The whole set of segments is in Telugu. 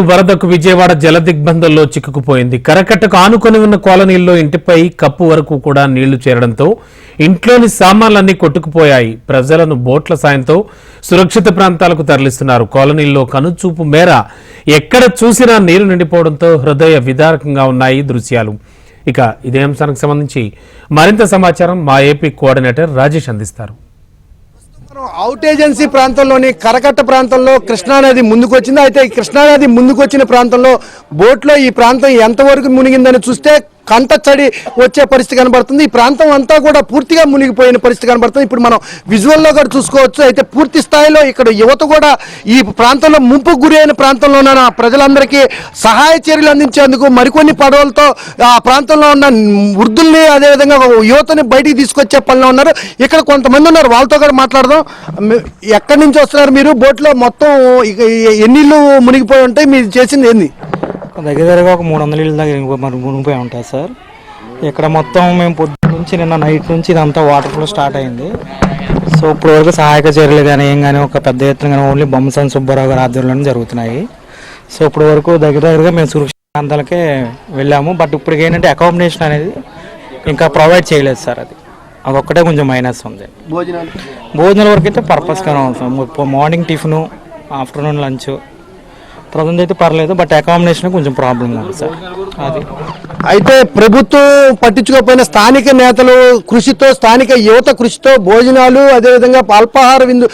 వరదకు విజయవాడ జల దిగ్బంధంలో చిక్కుకుపోయింది. కరకట్టకు ఆనుకొని ఉన్న కాలనీల్లో ఇంటిపై కప్పు వరకు కూడా నీళ్ళు చేరడంతో ఇంట్లోని సామాన్లన్నీ కొట్టుకుపోయాయి. ప్రజలను బోట్ల సాయంతో సురక్షిత ప్రాంతాలకు తరలిస్తున్నారు. కాలనీల్లో కనుచూపు మేర ఎక్కడ చూసినా నీరు నిండిపోవడంతో హృదయ విదారకంగా ఉన్నాయి దృశ్యాలు. ఇక ఇదే అంశానికి సంబంధించి మరింత సమాచారం మా ఏపీ కోఆర్డినేటర్ రాజేష్ అందిస్తారు. అవుట్ ఏజెన్సీ ప్రాంతంలోని కరకట్ట ప్రాంతంలో కృష్ణానది ముందుకు వచ్చింది అయితే ఈ కృష్ణానది ముందుకు వచ్చిన ప్రాంతంలో బోట్లో ఈ ప్రాంతం ఎంతవరకు మునిగిందని చూస్తే కంట చడి వచ్చే పరిస్థితి కనబడుతుంది. ఈ ప్రాంతం అంతా కూడా పూర్తిగా మునిగిపోయిన పరిస్థితి కనబడుతుంది. ఇప్పుడు మనం విజువల్లో కూడా చూసుకోవచ్చు. అయితే పూర్తి స్థాయిలో ఇక్కడ యువత కూడా ఈ ప్రాంతంలో ముంపుకు గురైన ప్రాంతంలో ఉన్న ప్రజలందరికీ సహాయ చర్యలు అందించేందుకు మరికొన్ని పడవలతో ఆ ప్రాంతంలో ఉన్న వృద్ధుల్ని అదేవిధంగా యువతని బయటికి తీసుకొచ్చే పనిలో ఉన్నారు. ఇక్కడ కొంతమంది ఉన్నారు. వాళ్ళతో కూడా మాట్లాడదాం. ఎక్కడి నుంచి వస్తున్నారు మీరు? బోట్లో మొత్తం ఎన్నిళ్ళు ఎన్ని మునిగిపోయి ఉంటాయి? మీరు చేసింది ఏంది? దగ్గర దగ్గరగా ఒక మూడు వందల ఇళ్ళ దగ్గర ఇంకో మరి మునిగిపోయి ఉంటాయి సార్. ఇక్కడ మొత్తం మేము పొద్దున్న నుంచి నిన్న నైట్ నుంచి ఇదంతా వాటర్ ఫ్లో స్టార్ట్ అయింది. సో ఇప్పుడు వరకు సహాయక చర్యలు కానీ ఏం కానీ ఒక పెద్ద ఎత్తున కానీ ఓన్లీ బొమ్మసాని సుబ్బారావు గారి ఆధ్వర్యంలోనే జరుగుతున్నాయి. సో ఇప్పుడు వరకు దగ్గర దగ్గరగా మేము సురక్షిత ప్రాంతాలకే వెళ్ళాము. బట్ ఇప్పుడు ఏంటంటే అకామిడేషన్ అనేది ఇంకా ప్రొవైడ్ చేయలేదు సార్ అది. అదొక్కటే కొంచెం మైనస్ ఉంది. భోజనాలు. భోజనాల వరకు అయితే పర్పస్గానే sir. Morning tiffin afternoon lunch present అయితే పర్లేదు బట్ అకామిడేషన్ కొంచెం ప్రాబ్లం ఉంది సార్. అది. అయితే ప్రభుత్వం పట్టించుకోకపోయిన స్థానిక నేతలు కృషితో స్థానిక యువత కృషితో భోజనాలు అదేవిధంగా అల్పాహార విందు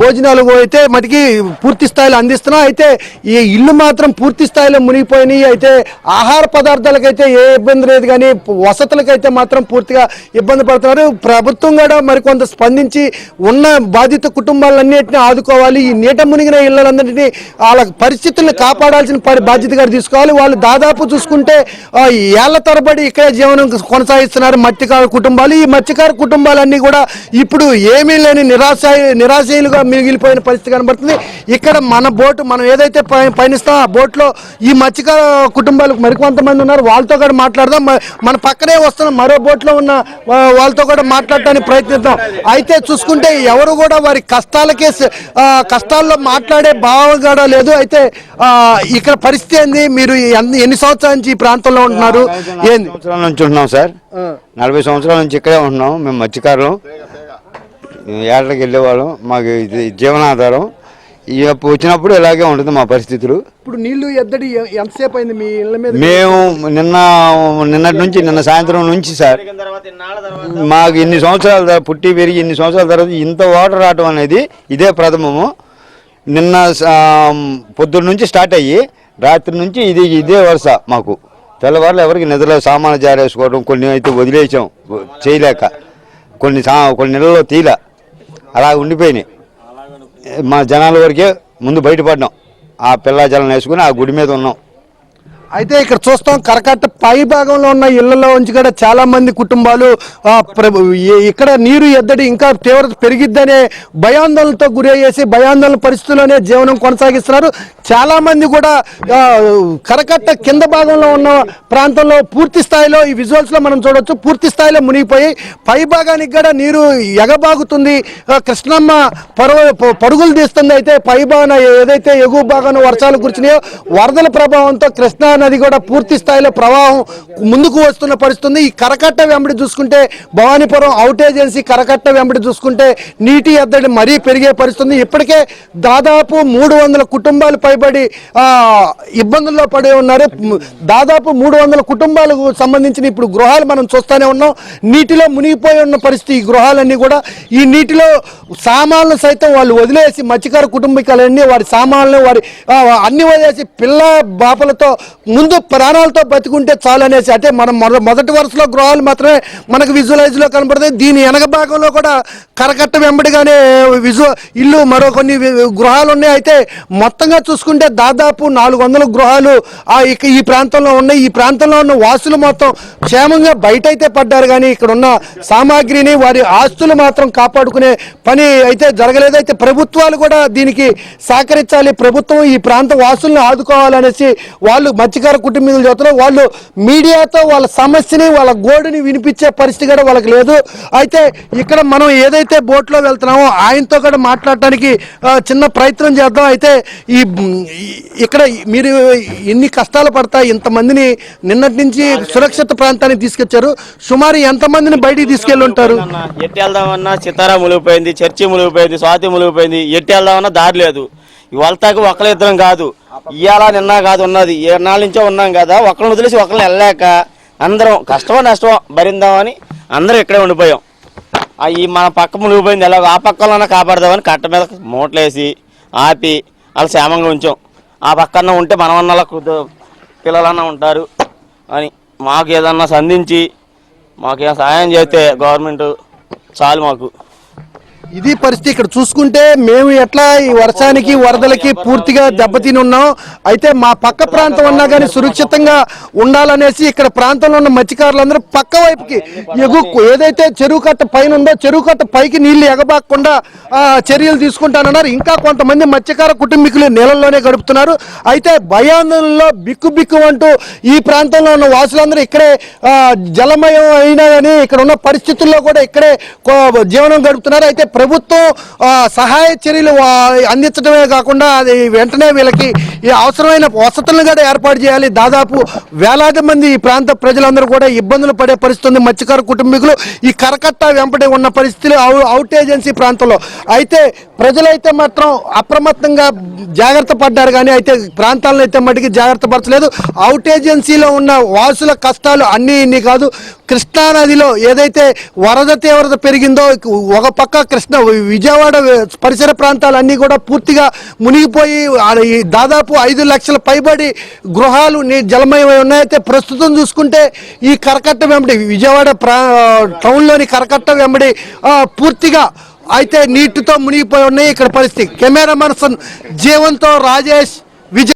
భోజనాలు అయితే మటుకి పూర్తి స్థాయిలో అందిస్తున్నా అయితే ఈ ఇల్లు మాత్రం పూర్తి స్థాయిలో మునిగిపోయినాయి. అయితే ఆహార పదార్థాలకైతే ఏ ఇబ్బంది లేదు కానీ వసతులకైతే మాత్రం పూర్తిగా ఇబ్బంది పడుతున్నారు. ప్రభుత్వం కూడా మరికొంత స్పందించి ఉన్న బాధిత కుటుంబాలన్నింటినీ ఆదుకోవాలి. ఈ నీట మునిగిన ఇళ్ళందరినీ వాళ్ళ రైతులను కాపాడాల్సిన పరి బాధ్యత గారు తీసుకోవాలి. వాళ్ళు దాదాపు చూసుకుంటే ఏళ్ళ తరబడి ఇక్కడే జీవనం కొనసాగిస్తున్నారు మత్స్యకార కుటుంబాలు. ఈ మత్స్యకార కుటుంబాలన్నీ కూడా ఇప్పుడు ఏమీ లేని నిరాశ నిరాశయులుగా మిగిలిపోయిన పరిస్థితి కనబడుతుంది. ఇక్కడ మన బోటు మనం ఏదైతే పయనిస్తాం ఆ బోట్లో ఈ మత్స్యకార కుటుంబాలు మరికొంతమంది ఉన్నారు. వాళ్ళతో కూడా మాట్లాడదాం. మన పక్కనే వస్తున్న మరో బోట్లో ఉన్న వాళ్ళతో కూడా మాట్లాడటానికి ప్రయత్నిద్దాం. అయితే చూసుకుంటే ఎవరు కూడా వారి కష్టాలకే కష్టాల్లో మాట్లాడే భావం కూడా లేదు. అయితే ఇక్కడ పరిస్థితి ఏంది? మీరు ఎన్ని సంవత్సరాల నుంచి ఈ ప్రాంతంలో ఉంటున్నారు? ఏంది? సంవత్సరాల నుంచి ఉంటున్నాం సార్. నలభై సంవత్సరాల నుంచి ఇక్కడే ఉంటున్నాం. మేము మత్స్యకారులు. ఏళ్ళకి వెళ్ళేవాళ్ళం. మాకు ఇది జీవనాధారం. వచ్చినప్పుడు ఇలాగే ఉంటుంది మా పరిస్థితులు. ఇప్పుడు నీళ్ళు ఎద్దడి ఎంతసేపు అయింది మీ ఇళ్ళ మీద? మేము నిన్న నిన్నటి నుంచి నిన్న సాయంత్రం నుంచి సార్ మాకు ఇన్ని సంవత్సరాల పుట్టి పెరిగి ఇన్ని సంవత్సరాల తర్వాత ఇంత వాటర్ రావటం అనేది ఇదే ప్రథమము. నిన్న పొద్దున్న నుంచి స్టార్ట్ అయ్యి రాత్రి నుంచి ఇది ఇదే వరుస మాకు. తెల్లవారులు ఎవరికి నిద్రలో సామాన్లు జారేసుకోవడం కొన్ని అయితే వదిలేసాం చేయలేక. కొన్ని సా కొన్ని నెలల్లో తీల. అలా ఉండిపోయినాయి. మా జనాల వరకే ముందు బయటపడ్డాం. ఆ పిల్ల జలం వేసుకుని ఆ గుడి మీద ఉన్నాం. అయితే ఇక్కడ చూస్తాం కరకట్ట పై భాగంలో ఉన్న ఇళ్ళలో నుంచి కూడా చాలా మంది కుటుంబాలు ప్రభు- ఇక్కడ నీరు ఎద్దడి ఇంకా తీవ్రత పెరిగిద్దనే భయాందోళనతో గురి అయ్యేసి భయాందోళన పరిస్థితుల్లోనే జీవనం కొనసాగిస్తున్నారు. చాలా మంది కూడా కరకట్ట కింద భాగంలో ఉన్న ప్రాంతంలో పూర్తి స్థాయిలో ఈ విజువల్స్లో మనం చూడవచ్చు పూర్తి స్థాయిలో మునిగిపోయి పై భాగానికి కూడా నీరు ఎగబాగుతుంది. కృష్ణమ్మ పరువ పరుగులు తీస్తుంది. అయితే పై భాగన ఏదైతే ఎగువ భాగాన వర్షాలు కురిచినాయో వరదల ప్రభావంతో కృష్ణా నది కూడా పూర్తి స్థాయిలో ప్రవాహం ముందుకు వస్తున్న పరిస్థితుంది. ఈ కరకట్ట వెంబడి చూసుకుంటే భవానీపురం అవుట్ ఏజెన్సీ కరకట్ట వెంబడి చూసుకుంటే నీటి ఎద్దడి మరీ పెరిగే పరిస్థితుంది. ఇప్పటికే దాదాపు మూడు వందల కుటుంబాలు పైబడి ఇబ్బందుల్లో పడి ఉన్నారు. దాదాపు మూడు వందల కుటుంబాలకు సంబంధించిన ఇప్పుడు గృహాలు మనం చూస్తూనే ఉన్నాం. నీటిలో మునిగిపోయి ఉన్న పరిస్థితి ఈ గృహాలన్నీ కూడా. ఈ నీటిలో సామాన్లు సైతం వాళ్ళు వదిలేసి మత్స్యకార కుటుంబీకులన్నీ వారి సామాన్లు వారి అన్ని వదిలేసి పిల్ల బాపలతో ముందు ప్రాణాలతో బతికుంటే చాలు అనేసి అంటే మనం మొదటి వరుసలో గృహాలు మాత్రమే మనకు విజువలైజ్లో కనపడతాయి దీని వెనక భాగంలో కూడా కరకట్ట వెంబడిగానే విజు ఇల్లు మరో కొన్ని గృహాలు ఉన్నాయి అయితే మొత్తంగా చూసుకుంటే దాదాపు నాలుగు వందల గృహాలు ఆ ఇక ఈ ప్రాంతంలో ఉన్నాయి. ఈ ప్రాంతంలో ఉన్న వాసులు మొత్తం క్షేమంగా బయట అయితే పడ్డారు. కానీ ఇక్కడ ఉన్న సామాగ్రిని వారి ఆస్తులు మాత్రం కాపాడుకునే పని అయితే జరగలేదు. అయితే ప్రభుత్వాలు కూడా దీనికి సహకరించాలి. ప్రభుత్వం ఈ ప్రాంత వాసుల్ని ఆదుకోవాలనేసి వాళ్ళు మంచి అధికార కుటుంబీకులు చెబుతున్నారు వాళ్ళు మీడియాతో వాళ్ళ సమస్యని వాళ్ళ గోడుని వినిపించే పరిస్థితి కూడా వాళ్ళకి లేదు. అయితే ఇక్కడ మనం ఏదైతే బోట్లో వెళ్తున్నామో ఆయనతో కూడా మాట్లాడటానికి చిన్న ప్రయత్నం చేద్దాం. అయితే ఈ ఇక్కడ మీరు ఎన్ని కష్టాలు పడతాయి ఇంతమందిని నిన్నటి నుంచి సురక్షిత ప్రాంతానికి తీసుకొచ్చారు. సుమారు ఎంతమందిని బయటికి తీసుకెళ్ళి ఉంటారు ఎట్టి వెళ్దామన్నా చితారా ములిగిపోయింది చర్చి ములిగిపోయింది స్వాతి ములిగిపోయింది ఎట్టి వెళ్దామన్నా దారి లేదు. ఇవాళ తాకి ఒకళ్ళిద్దరం కాదు. ఇవాళ నిన్న కాదు ఉన్నది. ఏనాళ్ళ నుంచో ఉన్నాం కదా. ఒకరిని వదిలేసి ఒకళ్ళని వెళ్ళలేక అందరం కష్టమో నష్టమో భరిందామని అందరం ఇక్కడే ఉండిపోయాం. ఈ మన పక్క మునిగిపోయింది ఎలాగో ఆ పక్కలోనే కాపాడదామని కట్ట మీద మూటలేసి ఆపి అలా క్షేమంగా ఉంచాం. ఆ పక్కన ఉంటే మనమన్నలా పిల్లలన్నా ఉంటారు అని మాకు ఏదన్నా సంధించి మాకు సహాయం చేస్తే గవర్నమెంట్ చాలు మాకు. ఇది పరిస్థితి ఇక్కడ చూసుకుంటే మేము ఎట్లా ఈ వర్షానికి వరదలకి పూర్తిగా దెబ్బతిని ఉన్నాం. అయితే మా పక్క ప్రాంతం ఉన్నా కానీ సురక్షితంగా ఉండాలనేసి ఇక్కడ ప్రాంతంలో ఉన్న మత్స్యకారులందరూ పక్క వైపుకి ఎగు ఏదైతే చెరువు కట్ట పైన ఉందో చెరువు కట్ట పైకి నీళ్ళు ఎగబాకుండా చర్యలు తీసుకుంటానన్నారు. ఇంకా కొంతమంది మత్స్యకార కుటుంబీకులు నీళ్ళల్లోనే గడుపుతున్నారు. అయితే భయాందోళనలో బిక్కు బిక్కు అంటూ ఈ ప్రాంతంలో ఉన్న వాసులందరూ ఇక్కడే జలమయం అయినా కానీ ఇక్కడ ఉన్న పరిస్థితుల్లో కూడా ఇక్కడే కో- జీవనం గడుపుతున్నారు. అయితే ప్రభుత్వం సహాయ చర్యలు అందించడమే కాకుండా అది వెంటనే వీళ్ళకి ఈ అవసరమైన వసతులను కూడా ఏర్పాటు చేయాలి. దాదాపు వేలాది మంది ఈ ప్రాంత ప్రజలందరూ కూడా ఇబ్బందులు పడే పరిస్థితి ఉంది మత్స్యకార కుటుంబీకులు ఈ కరకట్ట వెంపటి ఉన్న పరిస్థితులు అవు- అవుట్ ఏజెన్సీ ప్రాంతంలో. అయితే ప్రజలైతే మాత్రం అప్రమత్తంగా జాగ్రత్త పడ్డారు కానీ అయితే ప్రాంతాలను అయితే మటుకి జాగ్రత్త పరచలేదు. అవుట్ ఏజెన్సీలో ఉన్న వాసుల కష్టాలు అన్నీ ఇన్ని కాదు. కృష్ణా నదిలో ఏదైతే వరద తీవ్రత పెరిగిందో ఒక పక్క కృష్ణ విజయవాడ పరిసర ప్రాంతాలన్నీ కూడా పూర్తిగా మునిగిపోయి దాదాపు ఐదు లక్షల పైబడి గృహాలు జలమయమై ఉన్నాయైతే అయితే ప్రస్తుతం చూసుకుంటే ఈ కరకట్ట వెంబడి విజయవాడ ప్రా టౌన్లోని కరకట్ట వెంబడి పూర్తిగా అయితే నీటితో మునిగిపోయి ఉన్నాయి ఇక్కడ పరిస్థితి. కెమెరా మర్సన్ జీవంతో రాజేష్.